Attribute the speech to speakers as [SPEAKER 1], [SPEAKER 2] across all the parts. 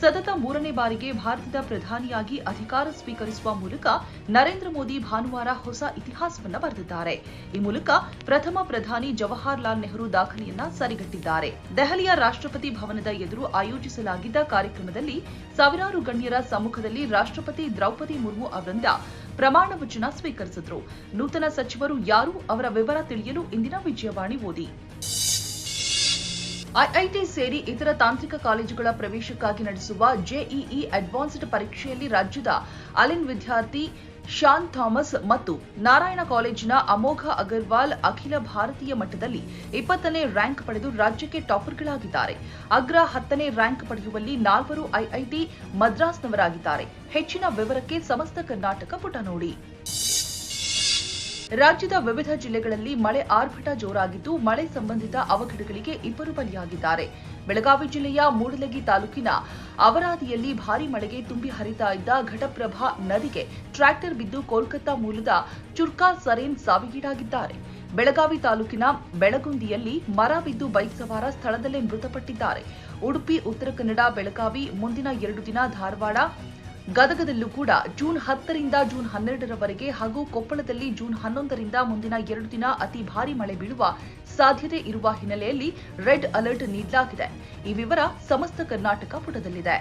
[SPEAKER 1] ಸತತ ಮೂರನೇ ಬಾರಿಗೆ ಭಾರತದ ಪ್ರಧಾನಿಯಾಗಿ ಅಧಿಕಾರ ಸ್ವೀಕರಿಸುವ ಮೂಲಕ ನರೇಂದ್ರ ಮೋದಿ ಭಾನುವಾರ ಹೊಸ ಇತಿಹಾಸವನ್ನು ಬರೆದಿದ್ದಾರೆ. ಈ ಮೂಲಕ ಪ್ರಥಮ ಪ್ರಧಾನಿ ಜವಾಹರ್ಲಾಲ್ ನೆಹರು ದಾಖಲೆಯನ್ನ ಸರಿಗಟ್ಟಿದ್ದಾರೆ. ದೆಹಲಿಯ ರಾಷ್ಟ್ರಪತಿ ಭವನದ ಎದುರು ಆಯೋಜಿಸಲಾಗಿದ್ದ ಕಾರ್ಯಕ್ರಮದಲ್ಲಿ ಸಾವಿರಾರು ಗಣ್ಯರ ಸಮ್ಮುಖದಲ್ಲಿ ರಾಷ್ಟ್ರಪತಿ ದ್ರೌಪದಿ ಮುರ್ಮು ಅವರಿಂದ ಪ್ರಮಾಣ ವಚನ ಸ್ವೀಕರಿಸಿದ್ರು. ನೂತನ ಸಚಿವರು ಯಾರು ಅವರ ವಿವರ ತಿಳಿಯಲು ಇಂದಿನ ವಿಜಯವಾಣಿ ಓದಿ. ಐಐಟಿ ಸೇರಿ ಇತರ ತಾಂತ್ರಿಕ ಕಾಲೇಜುಗಳ ಪ್ರವೇಶಕ್ಕಾಗಿ ನಡೆಸುವ ಜೆಇಇ ಅಡ್ವಾನ್ಸ್ಡ್ ಪರೀಕ್ಷೆಯಲ್ಲಿ ರಾಜ್ಯದ ಅಲಿನ್ ವಿದ್ಯಾರ್ಥಿ ಶಾನ್ ಥಾಮಸ್ ಮತ್ತು ನಾರಾಯಣ ಕಾಲೇಜಿನ ಅಮೋಘ ಅಗರ್ವಾಲ್ ಅಖಿಲ ಭಾರತೀಯ ಮಟ್ಟದಲ್ಲಿ ಇಪ್ಪತ್ತನೇ ರ್ಯಾಂಕ್ ಪಡೆದು ರಾಜ್ಯಕ್ಕೆ ಟಾಪರ್ಗಳಾಗಿದ್ದಾರೆ. ಅಗ್ರ ಹತ್ತನೇ ರ್ಯಾಂಕ್ ಪಡೆಯುವಲ್ಲಿ ನಾಲ್ವರು ಐಐಟಿ ಮದ್ರಾಸ್ನವರಾಗಿದ್ದಾರೆ. ಹೆಚ್ಚಿನ ವಿವರಕ್ಕೆ ಸಮಸ್ತ ಕರ್ನಾಟಕ ಪುಟ ನೋಡಿ ರಾಜ್ಯದ ವಿವಿಧ ಜಿಲ್ಲೆಗಳಲ್ಲಿ ಮಳೆ ಆರ್ಭಟ ಜೋರಾಗಿದ್ದು, ಮಳೆ ಸಂಬಂಧಿತ ಅವಘಡಗಳಿಗೆ ಇಬ್ಬರು ಬಲಿಯಾಗಿದ್ದಾರೆ. ಬೆಳಗಾವಿ ಜಿಲ್ಲೆಯ ಮೂಡಲಗಿ ತಾಲೂಕಿನ ಅವರಾದಿಯಲ್ಲಿ ಭಾರೀ ಮಳೆಗೆ ತುಂಬಿ ಹರಿತಾ ಇದ್ದ ಘಟಪ್ರಭಾ ನದಿಗೆ ಟ್ರ್ಯಾಕ್ಟರ್ ಬಿದ್ದು ಕೋಲ್ಕತ್ತಾ ಮೂಲದ ಚುರ್ಕಾ ಸರೇನ್ ಸಾವಿಗೀಡಾಗಿದ್ದಾರೆ. ಬೆಳಗಾವಿ ತಾಲೂಕಿನ ಬೆಳಗುಂದಿಯಲ್ಲಿ ಮರ ಬಿದ್ದು ಬೈಕ್ ಸವಾರ ಸ್ಥಳದಲ್ಲೇ ಮೃತಪಟ್ಟಿದ್ದಾರೆ. ಉಡುಪಿ, ಉತ್ತರ ಕನ್ನಡ, ಬೆಳಗಾವಿ ಮುಂದಿನ ಎರಡು ದಿನ ಧಾರವಾಡ ಗದಗದಲ್ಲೂ ಕೂಡ ಜೂನ್ ಹತ್ತರಿಂದ ಜೂನ್ ಹನ್ನೆರಡರವರೆಗೆ ಹಾಗೂ ಕೊಪ್ಪಳದಲ್ಲಿ ಜೂನ್ ಹನ್ನೊಂದರಿಂದ ಮುಂದಿನ ಎರಡು ದಿನ ಅತಿ ಭಾರಿ ಮಳೆ ಬೀಳುವ ಸಾಧ್ಯತೆ ಇರುವ ಹಿನ್ನೆಲೆಯಲ್ಲಿ ರೆಡ್ ಅಲರ್ಟ್ ನೀಡಲಾಗಿದೆ. ಈ ವಿವರ ಸಮಸ್ತ ಕರ್ನಾಟಕ ಪುಟದಲ್ಲಿದೆ.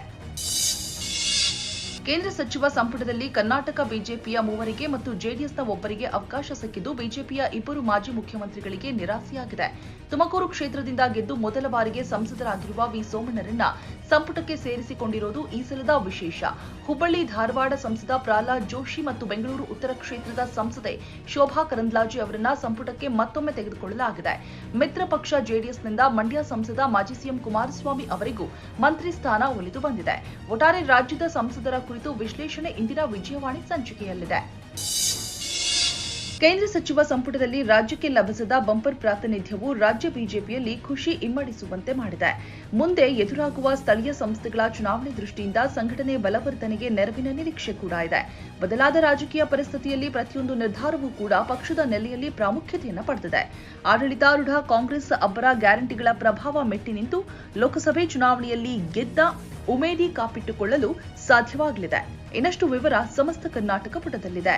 [SPEAKER 1] ಕೇಂದ್ರ ಸಚಿವ ಸಂಪುಟದಲ್ಲಿ ಕರ್ನಾಟಕ ಬಿಜೆಪಿಯ ಮೂವರಿಗೆ ಮತ್ತು ಜೆಡಿಎಸ್ನ ಒಬ್ಬರಿಗೆ ಅವಕಾಶ ಸಿಕ್ಕಿದ್ದು ಬಿಜೆಪಿಯ ಇಬ್ಬರು ಮಾಜಿ ಮುಖ್ಯಮಂತ್ರಿಗಳಿಗೆ ನಿರಾಸೆಯಾಗಿದೆ. ತುಮಕೂರು ಕ್ಷೇತ್ರದಿಂದ ಗೆದ್ದು ಮೊದಲ ಬಾರಿಗೆ ಸಂಸದರಾಗಿರುವ ವಿ. ಸೋಮಣ್ಣರನ್ನ ಸಂಪುಟಕ್ಕೆ ಸೇರಿಸಿಕೊಂಡಿರೋದು ಈ ಸಲದ ವಿಶೇಷ. ಹುಬ್ಬಳ್ಳಿ, ಧಾರವಾಡ ಸಂಸದ ಪ್ರಹ್ಲಾದ್ ಜೋಶಿ ಮತ್ತು ಬೆಂಗಳೂರು ಉತ್ತರ ಕ್ಷೇತ್ರದ ಸಂಸದೆ ಶೋಭಾ ಕರಂದ್ಲಾಜಿ ಅವರನ್ನ ಸಂಪುಟಕ್ಕೆ ಮತ್ತೊಮ್ಮೆ ತೆಗೆದುಕೊಳ್ಳಲಾಗಿದೆ. ಮಿತ್ರ ಪಕ್ಷ ಜೆಡಿಎಸ್ನಿಂದ ಮಂಡ್ಯ ಸಂಸದ ಮಾಜಿ ಸಿಎಂ ಕುಮಾರಸ್ವಾಮಿ ಅವರಿಗೂ ಮಂತ್ರಿ ಸ್ಥಾನ ಒಲಿದು ಬಂದಿದೆ. ಒಟ್ಟಾರೆ ರಾಜ್ಯದ ಸಂಸದರ ಕುರಿತು ವಿಶ್ಲೇಷಣೆ ಇಂದಿನ ವಿಜಯವಾಣಿ ಸಂಚಿಕೆಯಲ್ಲಿದೆ. ಕೇಂದ್ರ ಸಚಿವ ಸಂಪುಟದಲ್ಲಿ ರಾಜ್ಯಕ್ಕೆ ಲಭಿಸದ ಬಂಪರ್ ಪ್ರಾತಿನಿಧ್ಯವು ರಾಜ್ಯ ಬಿಜೆಪಿಯಲ್ಲಿ ಖುಷಿ ಇಮ್ಮಡಿಸುವಂತೆ ಮಾಡಿದೆ. ಮುಂದೆ ಎದುರಾಗುವ ಸ್ಥಳೀಯ ಸಂಸ್ಥೆಗಳ ಚುನಾವಣೆ ದೃಷ್ಟಿಯಿಂದ ಸಂಘಟನೆ ಬಲವರ್ಧನೆಗೆ ನೆರವಿನ ನಿರೀಕ್ಷೆ ಕೂಡ ಇದೆ. ಬದಲಾದ ರಾಜಕೀಯ ಪರಿಸ್ಥಿತಿಯಲ್ಲಿ ಪ್ರತಿಯೊಂದು ನಿರ್ಧಾರವೂ ಕೂಡ ಪಕ್ಷದ ನೆಲೆಯಲ್ಲಿ ಪ್ರಾಮುಖ್ಯತೆಯನ್ನು ಪಡೆದಿದೆ. ಆಡಳಿತಾರೂಢ ಕಾಂಗ್ರೆಸ್ ಅಬ್ಬರ ಗ್ಯಾರಂಟಿಗಳ ಪ್ರಭಾವ ಮೆಟ್ಟಿ ನಿಂತು ಲೋಕಸಭೆ ಚುನಾವಣೆಯಲ್ಲಿ ಗೆದ್ದ ಉಮೇದಿ ಕಾಪಿಟ್ಟುಕೊಳ್ಳಲು ಸಾಧ್ಯವಾಗಲಿದೆ. ಇನ್ನಷ್ಟು ವಿವರ ಸಮಸ್ತ ಕರ್ನಾಟಕ ಪುಟದಲ್ಲಿದೆ.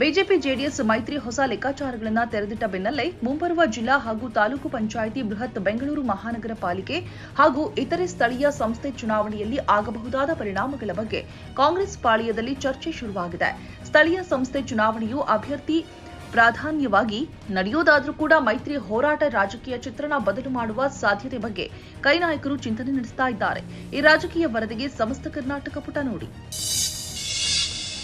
[SPEAKER 1] ಬಿಜೆಪಿ ಜೆಡಿಎಸ್ ಮೈತ್ರಿ ಹೊಸ ಲೆಕ್ಕಾಚಾರಗಳನ್ನು ತೆರೆದಿಟ್ಟ ಬೆನ್ನಲ್ಲೇ ಮುಂಬರುವ ಜಿಲ್ಲಾ ಹಾಗೂ ತಾಲೂಕು ಪಂಚಾಯಿತಿ ಬೃಹತ್ ಬೆಂಗಳೂರು ಮಹಾನಗರ ಪಾಲಿಕೆ ಹಾಗೂ ಇತರೆ ಸ್ಥಳೀಯ ಸಂಸ್ಥೆ ಚುನಾವಣೆಯಲ್ಲಿ ಆಗಬಹುದಾದ ಪರಿಣಾಮಗಳ ಬಗ್ಗೆ ಕಾಂಗ್ರೆಸ್ ಪಾಳ್ಯದಲ್ಲಿ ಚರ್ಚೆ ಶುರುವಾಗಿದೆ. ಸ್ಥಳೀಯ ಸಂಸ್ಥೆ ಚುನಾವಣೆಯು ಅಭ್ಯರ್ಥಿ ಪ್ರಾಧಾನ್ಯವಾಗಿ ನಡೆಯೋದಾದರೂ ಕೂಡ ಮೈತ್ರಿ ಹೋರಾಟ ರಾಜಕೀಯ ಚಿತ್ರಣ ಬದಲು ಮಾಡುವ ಸಾಧ್ಯತೆ ಬಗ್ಗೆ ಕೈ ನಾಯಕರು ಚಿಂತನೆ ನಡೆಸ್ತಾ ಇದ್ದಾರೆ. ಈ ರಾಜಕೀಯ ವರದಿಗೆ ಸಮಸ್ತ ಕರ್ನಾಟಕ ಪುಟ ನೋಡಿ.